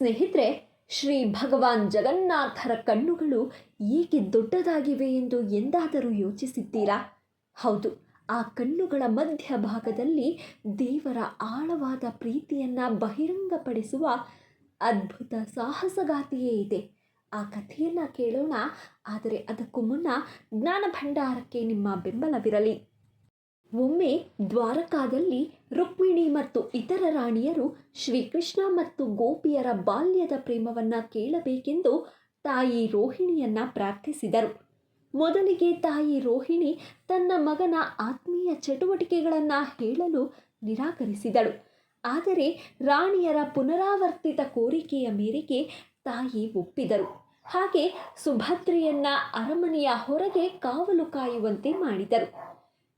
ಸ್ನೇಹಿತರೆ, ಶ್ರೀ ಭಗವಾನ್ ಜಗನ್ನಾಥರ ಕಣ್ಣುಗಳು ಏಕೆ ದೊಡ್ಡದಾಗಿವೆ ಎಂದು ಎಂದಾದರೂ ಯೋಚಿಸಿದ್ದೀರಾ? ಹೌದು, ಆ ಕಣ್ಣುಗಳ ಮಧ್ಯಭಾಗದಲ್ಲಿ ದೇವರ ಆಳವಾದ ಪ್ರೀತಿಯನ್ನು ಬಹಿರಂಗಪಡಿಸುವ ಅದ್ಭುತ ಸಾಹಸಗಾತಿಯೇ ಇದೆ. ಆ ಕಥೆಯನ್ನು ಕೇಳೋಣ, ಆದರೆ ಅದಕ್ಕೂ ಮುನ್ನ ಜ್ಞಾನ ಭಂಡಾರಕ್ಕೆ ನಿಮ್ಮ ಬೆಂಬಲವಿರಲಿ. ಒಮ್ಮೆ ದ್ವಾರಕಾದಲ್ಲಿ ರುಕ್ಮಿಣಿ ಮತ್ತು ಇತರ ರಾಣಿಯರು ಶ್ರೀಕೃಷ್ಣ ಮತ್ತು ಗೋಪಿಯರ ಬಾಲ್ಯದ ಪ್ರೇಮವನ್ನು ಕೇಳಬೇಕೆಂದು ತಾಯಿ ರೋಹಿಣಿಯನ್ನ ಪ್ರಾರ್ಥಿಸಿದರು. ಮೊದಲಿಗೆ ತಾಯಿ ರೋಹಿಣಿ ತನ್ನ ಮಗನ ಆತ್ಮೀಯ ಚಟುವಟಿಕೆಗಳನ್ನು ಹೇಳಲು ನಿರಾಕರಿಸಿದಳು. ಆದರೆ ರಾಣಿಯರ ಪುನರಾವರ್ತಿತ ಕೋರಿಕೆಯ ಮೇರೆಗೆ ತಾಯಿ ಒಪ್ಪಿದರು. ಹಾಗೆ ಸುಭದ್ರೆಯನ್ನ ಅರಮನೆಯ ಹೊರಗೆ ಕಾವಲು ಕಾಯುವಂತೆ ಮಾಡಿದರು.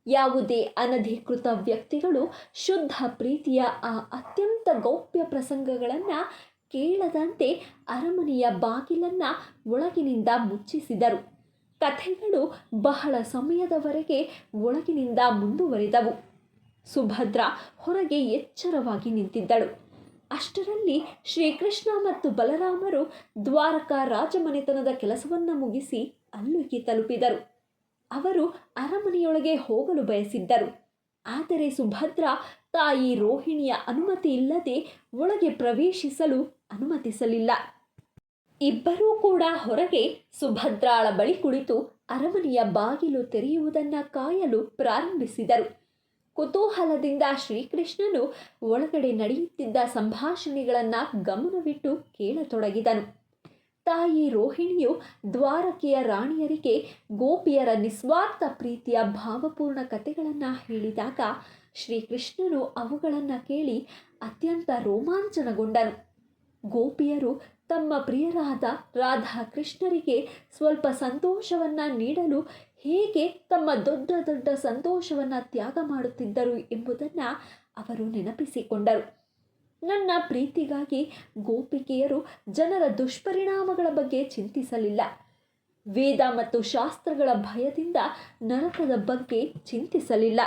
ಯಾವುದೇ ಅನಧಿಕೃತ ವ್ಯಕ್ತಿಗಳು ಶುದ್ಧ ಪ್ರೀತಿಯ ಆ ಅತ್ಯಂತ ಗೌಪ್ಯ ಪ್ರಸಂಗಗಳನ್ನು ಕೇಳದಂತೆ ಅರಮನೆಯ ಬಾಗಿಲನ್ನು ಒಳಗಿನಿಂದ ಮುಚ್ಚಿಸಿದರು. ಕಥೆಗಳು ಬಹಳ ಸಮಯದವರೆಗೆ ಒಳಗಿನಿಂದ ಮುಂದುವರಿದವು. ಸುಭದ್ರ ಹೊರಗೆ ಎಚ್ಚರವಾಗಿ ನಿಂತಿದ್ದಳು. ಅಷ್ಟರಲ್ಲಿ ಶ್ರೀಕೃಷ್ಣ ಮತ್ತು ಬಲರಾಮರು ದ್ವಾರಕಾ ರಾಜಮನೆತನದ ಕೆಲಸವನ್ನು ಮುಗಿಸಿ ಅಲ್ಲಿಗೆ ತಲುಪಿದರು. ಅವರು ಅರಮನೆಯೊಳಗೆ ಹೋಗಲು ಬಯಸಿದ್ದರು. ಆದರೆ ಸುಭದ್ರ ತಾಯಿ ರೋಹಿಣಿಯ ಅನುಮತಿ ಇಲ್ಲದೆ ಒಳಗೆ ಪ್ರವೇಶಿಸಲು ಅನುಮತಿಸಲಿಲ್ಲ. ಇಬ್ಬರೂ ಕೂಡ ಹೊರಗೆ ಸುಭದ್ರಾಳ ಬಳಿ ಕುಳಿತು ಅರಮನೆಯ ಬಾಗಿಲು ತೆರೆಯುವುದನ್ನು ಕಾಯಲು ಪ್ರಾರಂಭಿಸಿದರು. ಕುತೂಹಲದಿಂದ ಶ್ರೀಕೃಷ್ಣನು ಒಳಗಡೆ ನಡೆಯುತ್ತಿದ್ದ ಸಂಭಾಷಣೆಗಳನ್ನು ಗಮನವಿಟ್ಟು ಕೇಳತೊಡಗಿದನು. ತಾಯಿ ರೋಹಿಣಿಯು ದ್ವಾರಕೆಯ ರಾಣಿಯರಿಗೆ ಗೋಪಿಯರ ನಿಸ್ವಾರ್ಥ ಪ್ರೀತಿಯ ಭಾವಪೂರ್ಣ ಕಥೆಗಳನ್ನು ಹೇಳಿದಾಗ ಶ್ರೀಕೃಷ್ಣನು ಅವುಗಳನ್ನು ಕೇಳಿ ಅತ್ಯಂತ ರೋಮಾಂಚನಗೊಂಡನು. ಗೋಪಿಯರು ತಮ್ಮ ಪ್ರಿಯರಾದ ರಾಧಾಕೃಷ್ಣರಿಗೆ ಸ್ವಲ್ಪ ಸಂತೋಷವನ್ನು ನೀಡಲು ಹೇಗೆ ತಮ್ಮ ದೊಡ್ಡ ದೊಡ್ಡ ಸಂತೋಷವನ್ನು ತ್ಯಾಗ ಮಾಡುತ್ತಿದ್ದರು ಎಂಬುದನ್ನು ಅವರು ನೆನಪಿಸಿಕೊಂಡರು. ನನ್ನ ಪ್ರೀತಿಗಾಗಿ ಗೋಪಿಕೆಯರು ಜನರ ದುಷ್ಪರಿಣಾಮಗಳ ಬಗ್ಗೆ ಚಿಂತಿಸಲಿಲ್ಲ. ವೇದ ಮತ್ತು ಶಾಸ್ತ್ರಗಳ ಭಯದಿಂದ ನರಕದ ಬಗ್ಗೆ ಚಿಂತಿಸಲಿಲ್ಲ.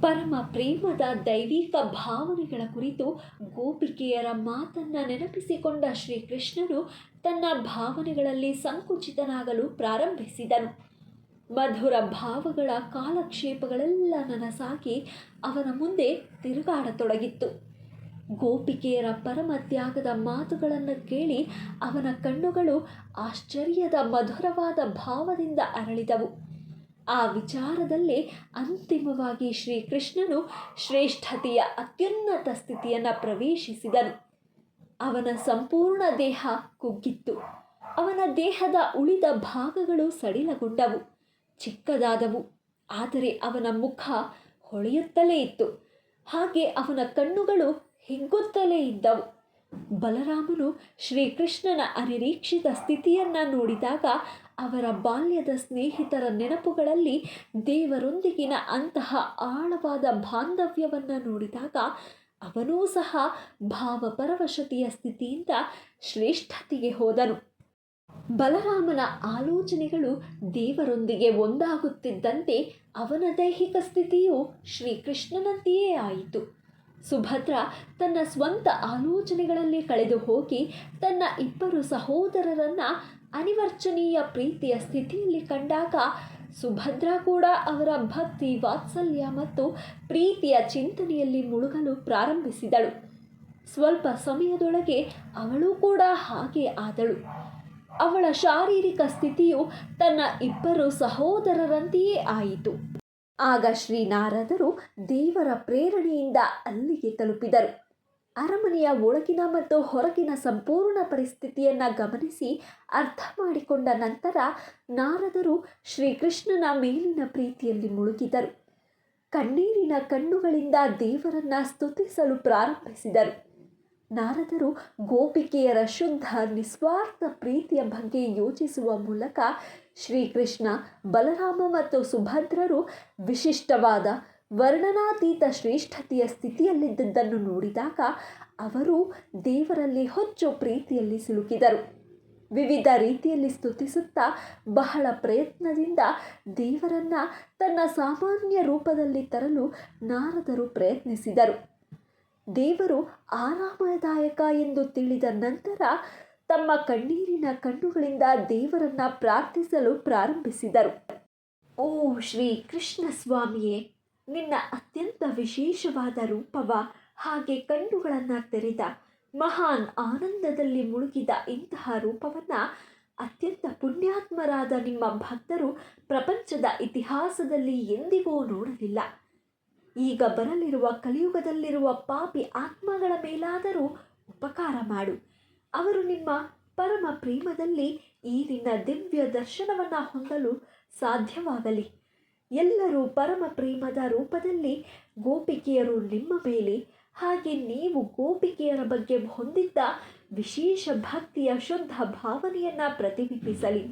ಪರಮ ಪ್ರೇಮದ ದೈವಿಕ ಭಾವನೆಗಳ ಕುರಿತು ಗೋಪಿಕೆಯರ ಮಾತನ್ನ ನೆನಪಿಸಿಕೊಂಡ ಶ್ರೀಕೃಷ್ಣನು ತನ್ನ ಭಾವನೆಗಳಲ್ಲಿ ಸಂಕುಚಿತನಾಗಲು ಪ್ರಾರಂಭಿಸಿದನು. ಮಧುರ ಭಾವಗಳ ಕಾಲಕ್ಷೇಪಗಳೆಲ್ಲ ನನಸಾಗಿ ಅವನ ಮುಂದೆ ತಿರುಗಾಡತೊಡಗಿತ್ತು. ಗೋಪಿಕೆಯರ ಪರಮತ್ಯಾಗದ ಮಾತುಗಳನ್ನು ಕೇಳಿ ಅವನ ಕಣ್ಣುಗಳು ಆಶ್ಚರ್ಯದ ಮಧುರವಾದ ಭಾವದಿಂದ ಅರಳಿದವು. ಆ ವಿಚಾರದಲ್ಲಿ ಅಂತಿಮವಾಗಿ ಶ್ರೀಕೃಷ್ಣನು ಶ್ರೇಷ್ಠತೆಯ ಅತ್ಯುನ್ನತ ಸ್ಥಿತಿಯನ್ನು ಪ್ರವೇಶಿಸಿದನು. ಅವನ ಸಂಪೂರ್ಣ ದೇಹ ಕುಗ್ಗಿತ್ತು. ಅವನ ದೇಹದ ಉಳಿದ ಭಾಗಗಳು ಸಡಿಲಗೊಂಡವು. ಚಿಕ್ಕದಾದವು. ಆದರೆ ಅವನ ಮುಖ ಹೊಳೆಯುತ್ತಲೇ ಇತ್ತು. ಹಾಗೆ ಅವನ ಕಣ್ಣುಗಳು ಹಿಗ್ಗುತ್ತಲೇ ಇದ್ದವು. ಬಲರಾಮನು ಶ್ರೀಕೃಷ್ಣನ ಅನಿರೀಕ್ಷಿತ ಸ್ಥಿತಿಯನ್ನು ನೋಡಿದಾಗ ಅವರ ಬಾಲ್ಯದ ಸ್ನೇಹಿತರ ನೆನಪುಗಳಲ್ಲಿ ದೇವರೊಂದಿಗಿನ ಅಂತಹ ಆಳವಾದ ಬಾಂಧವ್ಯವನ್ನು ನೋಡಿದಾಗ ಅವನೂ ಸಹ ಭಾವಪರವಶತೆಯ ಸ್ಥಿತಿಯಿಂದ ಶ್ರೇಷ್ಠತೆಗೆ ಹೋದನು. ಬಲರಾಮನ ಆಲೋಚನೆಗಳು ದೇವರೊಂದಿಗೆ ಒಂದಾಗುತ್ತಿದ್ದಂತೆ ಅವನ ದೈಹಿಕ ಸ್ಥಿತಿಯು ಶ್ರೀಕೃಷ್ಣನಂತೆಯೇ ಆಯಿತು. ಸುಭದ್ರ ತನ್ನ ಸ್ವಂತ ಆಲೋಚನೆಗಳಲ್ಲಿ ಕಳೆದು ಹೋಗಿ ತನ್ನ ಇಬ್ಬರು ಸಹೋದರರನ್ನ ಅನಿವರ್ಚನೀಯ ಪ್ರೀತಿಯ ಸ್ಥಿತಿಯಲ್ಲಿ ಕಂಡಾಗ ಸುಭದ್ರ ಕೂಡ ಅವರ ಭಕ್ತಿ, ವಾತ್ಸಲ್ಯ ಮತ್ತು ಪ್ರೀತಿಯ ಚಿಂತನೆಯಲ್ಲಿ ಮುಳುಗಲು ಪ್ರಾರಂಭಿಸಿದಳು. ಸ್ವಲ್ಪ ಸಮಯದೊಳಗೆ ಅವಳು ಕೂಡ ಹಾಗೆ ಆದಳು. ಅವಳ ಶಾರೀರಿಕ ಸ್ಥಿತಿಯು ತನ್ನ ಇಬ್ಬರು ಸಹೋದರರಂತೆಯೇ ಆಯಿತು. ಆಗ ಶ್ರೀನಾರದರು ದೇವರ ಪ್ರೇರಣೆಯಿಂದ ಅಲ್ಲಿಗೆ ತಲುಪಿದರು. ಅರಮನೆಯ ಒಳಗಿನ ಮತ್ತು ಹೊರಗಿನ ಸಂಪೂರ್ಣ ಪರಿಸ್ಥಿತಿಯನ್ನು ಗಮನಿಸಿ ಅರ್ಥ ಮಾಡಿಕೊಂಡ ನಂತರ ನಾರದರು ಶ್ರೀಕೃಷ್ಣನ ಮೇಲಿನ ಪ್ರೀತಿಯಲ್ಲಿ ಮುಳುಗಿದರು. ಕಣ್ಣೀರಿನ ಕಣ್ಣುಗಳಿಂದ ದೇವರನ್ನ ಸ್ತುತಿಸಲು ಪ್ರಾರಂಭಿಸಿದರು. ನಾರದರು ಗೋಪಿಕೆಯರ ಶುದ್ಧ, ನಿಸ್ವಾರ್ಥ ಪ್ರೀತಿಯ ಬಗ್ಗೆ ಯೋಚಿಸುವ ಮೂಲಕ ಶ್ರೀಕೃಷ್ಣ, ಬಲರಾಮ ಮತ್ತು ಸುಭದ್ರರು ವಿಶಿಷ್ಟವಾದ ವರ್ಣನಾತೀತ ಶ್ರೇಷ್ಠತೆಯ ಸ್ಥಿತಿಯಲ್ಲಿದ್ದದ್ದನ್ನು ನೋಡಿದಾಗ ಅವರು ದೇವರಲ್ಲಿ ಹೊಚ್ಚು ಪ್ರೀತಿಯಲ್ಲಿ ಸಿಲುಕಿದರು. ವಿವಿಧ ರೀತಿಯಲ್ಲಿ ಸ್ತುತಿಸುತ್ತಾ ಬಹಳ ಪ್ರಯತ್ನದಿಂದ ದೇವರನ್ನ ತನ್ನ ಸಾಮಾನ್ಯ ರೂಪದಲ್ಲಿ ತರಲು ನಾರದರು ಪ್ರಯತ್ನಿಸಿದರು. ದೇವರು ಆರಾಮದಾಯಕ ಎಂದು ತಿಳಿದ ನಂತರ ತಮ್ಮ ಕಣ್ಣೀರಿನ ಕಣ್ಣುಗಳಿಂದ ದೇವರನ್ನ ಪ್ರಾರ್ಥಿಸಲು ಪ್ರಾರಂಭಿಸಿದರು. ಓ ಶ್ರೀ ಕೃಷ್ಣ ಸ್ವಾಮಿಯೇ, ನಿನ್ನ ಅತ್ಯಂತ ವಿಶೇಷವಾದ ರೂಪವ ಹಾಗೆ ಕಣ್ಣುಗಳನ್ನು ತೆರೆದ ಮಹಾನ್ ಆನಂದದಲ್ಲಿ ಮುಳುಗಿದ ಇಂತಹ ರೂಪವನ್ನು ಅತ್ಯಂತ ಪುಣ್ಯಾತ್ಮರಾದ ನಿಮ್ಮ ಭಕ್ತರು ಪ್ರಪಂಚದ ಇತಿಹಾಸದಲ್ಲಿ ಎಂದಿಗೂ ನೋಡಲಿಲ್ಲ. ಈಗ ಬರಲಿರುವ ಕಲಿಯುಗದಲ್ಲಿರುವ ಪಾಪಿ ಆತ್ಮಗಳ ಮೇಲಾದರೂ ಉಪಕಾರ ಮಾಡು. ಅವರು ನಿಮ್ಮ ಪರಮ ಪ್ರೇಮದಲ್ಲಿ ಈ ನಿನ್ನ ದಿವ್ಯ ದರ್ಶನವನ್ನು ಹೊಂದಲು ಸಾಧ್ಯವಾಗಲಿ. ಎಲ್ಲರೂ ಪರಮ ಪ್ರೇಮದ ರೂಪದಲ್ಲಿ ಗೋಪಿಕೆಯರು ನಿಮ್ಮ ಮೇಲೆ, ಹಾಗೆ ನೀವು ಗೋಪಿಕೆಯರ ಬಗ್ಗೆ ಹೊಂದಿದ್ದ ವಿಶೇಷ ಭಕ್ತಿಯ ಶುದ್ಧ ಭಾವನೆಯನ್ನು ಪ್ರತಿಬಿಂಬಿಸಲಿ.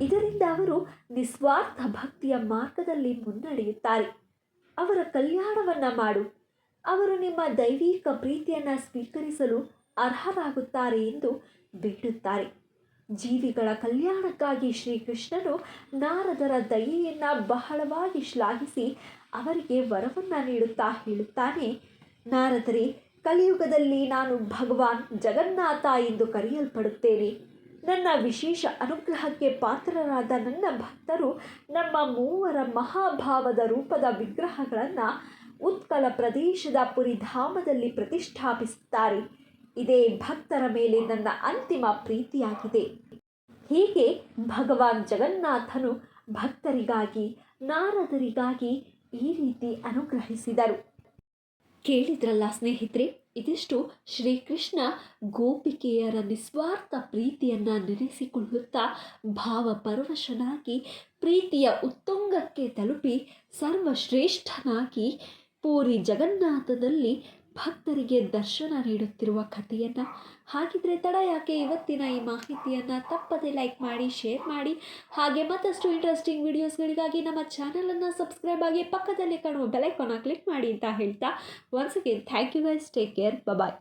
ಇದರಿಂದ ಅವರು ನಿಸ್ವಾರ್ಥ ಭಕ್ತಿಯ ಮಾರ್ಗದಲ್ಲಿ ಮುನ್ನಡೆಯುತ್ತಾರೆ. ಅವರ ಕಲ್ಯಾಣವನ್ನು ಮಾಡು. ಅವರು ನಿಮ್ಮ ದೈವಿಕ ಪ್ರೀತಿಯನ್ನು ಸ್ವೀಕರಿಸಲು ಅರ್ಹರಾಗುತ್ತಾರೆ ಎಂದು ಬೇಡುತ್ತಾರೆ ಜೀವಿಗಳ ಕಲ್ಯಾಣಕ್ಕಾಗಿ ಶ್ರೀಕೃಷ್ಣನು ನಾರದರ ದಯೆಯನ್ನು ಬಹಳವಾಗಿ ಶ್ಲಾಘಿಸಿ ಅವರಿಗೆ ವರವನ್ನು ನೀಡುತ್ತಾ ಹೇಳುತ್ತಾನೆ. ನಾರದರೇ, ಕಲಿಯುಗದಲ್ಲಿ ನಾನು ಭಗವಾನ್ ಜಗನ್ನಾಥ ಎಂದು ಕರೆಯಲ್ಪಡುತ್ತೇನೆ. ನನ್ನ ವಿಶೇಷ ಅನುಗ್ರಹಕ್ಕೆ ಪಾತ್ರರಾದ ನನ್ನ ಭಕ್ತರು ನಮ್ಮ ಮೂವರ ಮಹಾಭಾವದ ರೂಪದ ವಿಗ್ರಹಗಳನ್ನು ಉತ್ಕಲ ಪ್ರದೇಶದ ಪುರಿಧಾಮದಲ್ಲಿ ಪ್ರತಿಷ್ಠಾಪಿಸುತ್ತಾರೆ. ಇದೇ ಭಕ್ತರ ಮೇಲೆ ನನ್ನ ಅಂತಿಮ ಪ್ರೀತಿಯಾಗಿದೆ. ಹೀಗೆ ಭಗವಾನ್ ಜಗನ್ನಾಥನು ಭಕ್ತರಿಗಾಗಿ, ನಾರದರಿಗಾಗಿ ಈ ರೀತಿ ಅನುಗ್ರಹಿಸಿದರು. ಕೇಳಿದ್ರಲ್ಲ ಸ್ನೇಹಿತರೆ ಇದಿಷ್ಟು ಶ್ರೀಕೃಷ್ಣ ಗೋಪಿಕೆಯರ ನಿಸ್ವಾರ್ಥ ಪ್ರೀತಿಯನ್ನು ನೆನೆಸಿಕೊಳ್ಳುತ್ತಾ ಭಾವಪರವಶನಾಗಿ ಪ್ರೀತಿಯ ಉತ್ತುಂಗಕ್ಕೆ ತಲುಪಿ ಸರ್ವಶ್ರೇಷ್ಠನಾಗಿ ಪೂರಿ ಜಗನ್ನಾಥದಲ್ಲಿ ಭಕ್ತರಿಗೆ ದರ್ಶನ ನೀಡುತ್ತಿರುವ ಕಥೆಯನ್ನು ಹಾಗಿದ್ರೆ ತಡ ಯಾಕೆ ಇವತ್ತಿನ ಈ ಮಾಹಿತಿಯನ್ನು ತಪ್ಪದೆ ಲೈಕ್ ಮಾಡಿ ಶೇರ್ ಮಾಡಿ. ಹಾಗೆ ಮತ್ತಷ್ಟು ಇಂಟ್ರೆಸ್ಟಿಂಗ್ ವಿಡಿಯೋಸ್ಗಳಿಗಾಗಿ ನಮ್ಮ ಚಾನಲನ್ನು ಸಬ್ಸ್ಕ್ರೈಬ್ ಆಗಿ ಪಕ್ಕದಲ್ಲಿ ಕಾಣುವ ಬೆಲೈಕಾನ ಕ್ಲಿಕ್ ಮಾಡಿ ಅಂತ ಹೇಳ್ತಾ once again thank you guys take care bye